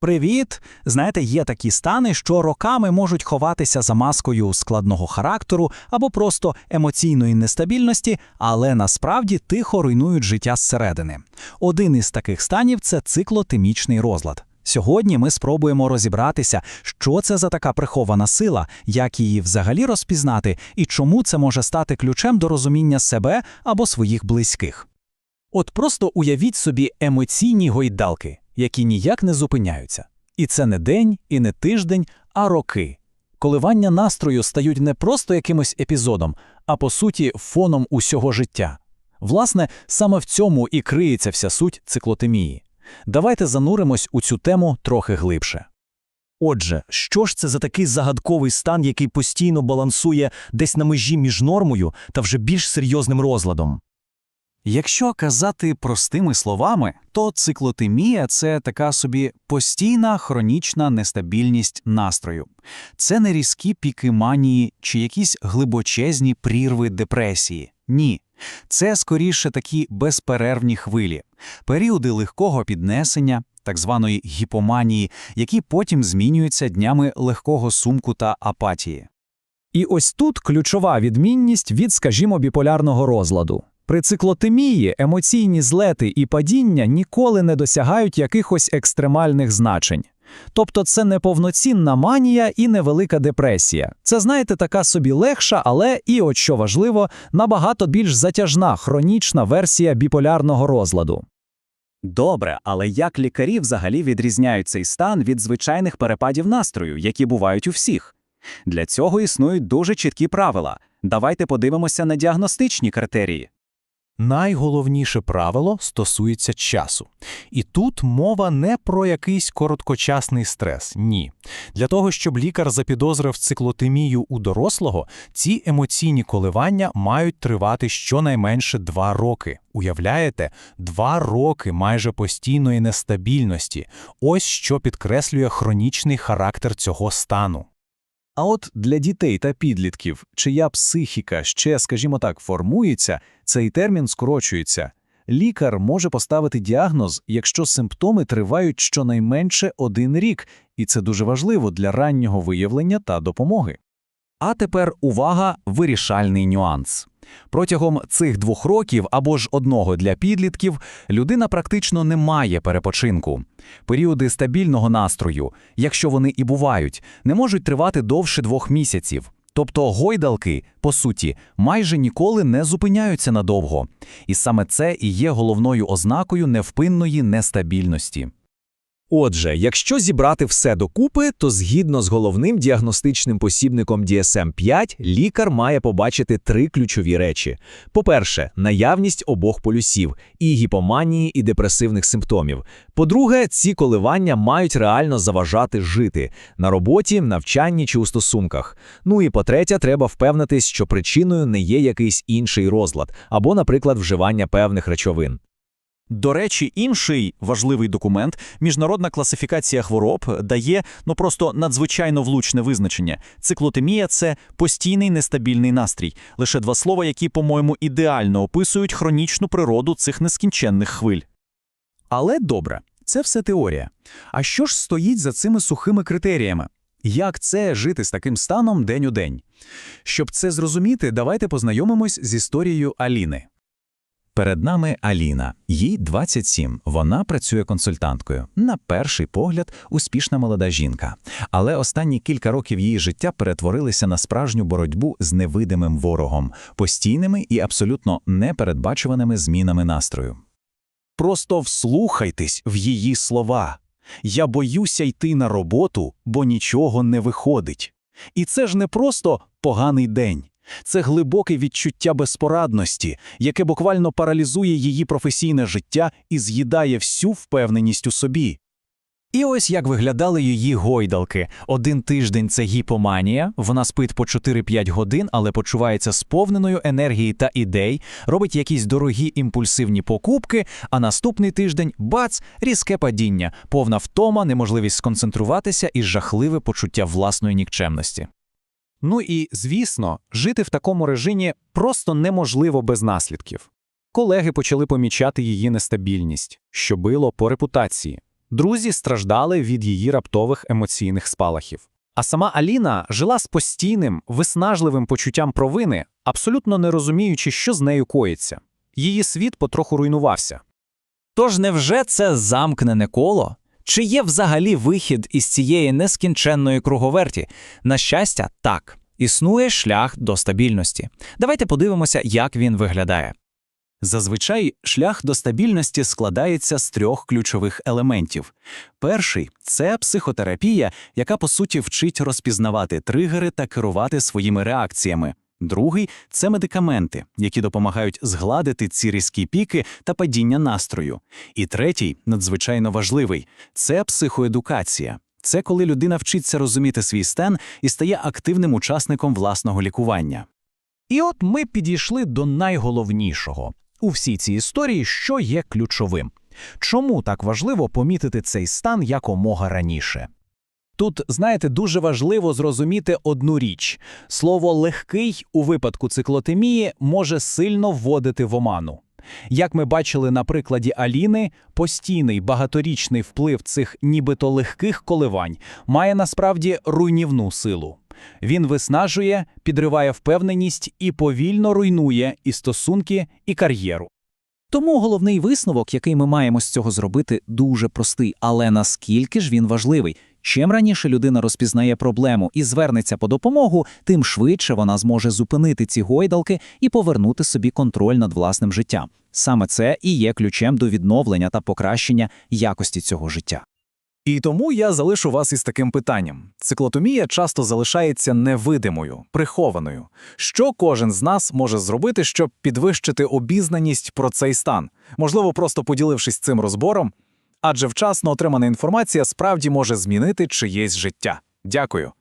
Привіт! Знаєте, є такі стани, що роками можуть ховатися за маскою складного характеру або просто емоційної нестабільності, але насправді тихо руйнують життя зсередини. Один із таких станів це циклотемічний розлад. Сьогодні ми спробуємо розібратися, що це за така прихована сила, як її взагалі розпізнати і чому це може стати ключем до розуміння себе або своїх близьких. От просто уявіть собі емоційні гойдалки, які ніяк не зупиняються. І це не день, і не тиждень, а роки. Коливання настрою стають не просто якимось епізодом, а по суті фоном усього життя. Власне, саме в цьому і криється вся суть циклотемії. Давайте зануримось у цю тему трохи глибше. Отже, що ж це за такий загадковий стан, який постійно балансує десь на межі між нормою та вже більш серйозним розладом? Якщо казати простими словами, то циклотемія це така собі постійна хронічна нестабільність настрою. Це не різкі піки манії чи якісь глибочезні прірви депресії. Ні. Це скоріше такі безперервні хвилі, періоди легкого піднесення, так званої гіпоманії, які потім змінюються днями легкого сумку та апатії. І ось тут ключова відмінність від, скажімо, біполярного розладу. При циклотемії емоційні злети і падіння ніколи не досягають якихось екстремальних значень. Тобто це не повноцінна манія і невелика депресія. Це, знаєте, така собі легша, але і, от що важливо, набагато більш затяжна хронічна версія біполярного розладу. Добре, але як лікарі взагалі відрізняють цей стан від звичайних перепадів настрою, які бувають у всіх? Для цього існують дуже чіткі правила. Давайте подивимося на діагностичні критерії. Найголовніше правило стосується часу. І тут мова не про якийсь короткочасний стрес. Ні. Для того, щоб лікар запідозрив циклотемію у дорослого, ці емоційні коливання мають тривати щонайменше два роки. Уявляєте, два роки майже постійної нестабільності. Ось що підкреслює хронічний характер цього стану. А от для дітей та підлітків, чия психіка ще, скажімо так, формується, цей термін скорочується. Лікар може поставити діагноз, якщо симптоми тривають щонайменше один рік, і це дуже важливо для раннього виявлення та допомоги. А тепер увага, вирішальний нюанс. Протягом цих двох років або ж одного для підлітків людина практично не має перепочинку. Періоди стабільного настрою, якщо вони і бувають, не можуть тривати довше двох місяців. Тобто гойдалки, по суті, майже ніколи не зупиняються надовго. І саме це і є головною ознакою невпинної нестабільності. Отже, якщо зібрати все докупи, то згідно з головним діагностичним посібником DSM-5, лікар має побачити три ключові речі: по-перше, наявність обох полюсів і гіпоманії, і депресивних симптомів. По-друге, ці коливання мають реально заважати жити на роботі, навчанні чи у стосунках. Ну і по-третє, треба впевнитись, що причиною не є якийсь інший розлад або, наприклад, вживання певних речовин. До речі, інший важливий документ міжнародна класифікація хвороб дає ну просто надзвичайно влучне визначення. Циклотемія це постійний нестабільний настрій. Лише два слова, які, по-моєму, ідеально описують хронічну природу цих нескінченних хвиль. Але добре, це все теорія. А що ж стоїть за цими сухими критеріями? Як це жити з таким станом день у день? Щоб це зрозуміти, давайте познайомимось з історією Аліни. Перед нами Аліна, їй 27. Вона працює консультанткою. На перший погляд, успішна молода жінка. Але останні кілька років її життя перетворилися на справжню боротьбу з невидимим ворогом, постійними і абсолютно непередбачуваними змінами настрою. Просто вслухайтесь в її слова. Я боюся йти на роботу, бо нічого не виходить. І це ж не просто поганий день. Це глибоке відчуття безпорадності, яке буквально паралізує її професійне життя і з'їдає всю впевненість у собі. І ось як виглядали її гойдалки. Один тиждень це гіпоманія, вона спить по 4-5 годин, але почувається сповненою енергії та ідей, робить якісь дорогі імпульсивні покупки, а наступний тиждень бац, різке падіння, повна втома, неможливість сконцентруватися і жахливе почуття власної нікчемності. Ну і, звісно, жити в такому режимі просто неможливо без наслідків. Колеги почали помічати її нестабільність, що било по репутації. Друзі страждали від її раптових емоційних спалахів. А сама Аліна жила з постійним, виснажливим почуттям провини, абсолютно не розуміючи, що з нею коїться. Її світ потроху руйнувався. Тож невже це замкнене коло? Чи є взагалі вихід із цієї нескінченної круговерті? На щастя, так. Існує шлях до стабільності. Давайте подивимося, як він виглядає. Зазвичай шлях до стабільності складається з трьох ключових елементів. Перший це психотерапія, яка по суті вчить розпізнавати тригери та керувати своїми реакціями. Другий це медикаменти, які допомагають згладити ці різкі піки та падіння настрою. І третій, надзвичайно важливий, це психоедукація. Це коли людина вчиться розуміти свій стан і стає активним учасником власного лікування. І от ми підійшли до найголовнішого у всій цій історії, що є ключовим. Чому так важливо помітити цей стан якомога раніше? Тут, знаєте, дуже важливо зрозуміти одну річ: слово легкий у випадку циклотемії може сильно вводити в оману. Як ми бачили на прикладі Аліни, постійний багаторічний вплив цих нібито легких коливань має насправді руйнівну силу. Він виснажує, підриває впевненість і повільно руйнує і стосунки, і кар'єру. Тому головний висновок, який ми маємо з цього зробити, дуже простий, але наскільки ж він важливий? Чим раніше людина розпізнає проблему і звернеться по допомогу, тим швидше вона зможе зупинити ці гойдалки і повернути собі контроль над власним життям. Саме це і є ключем до відновлення та покращення якості цього життя. І тому я залишу вас із таким питанням. Циклотомія часто залишається невидимою, прихованою. Що кожен з нас може зробити, щоб підвищити обізнаність про цей стан? Можливо, просто поділившись цим розбором? Адже вчасно отримана інформація справді може змінити чиєсь життя. Дякую.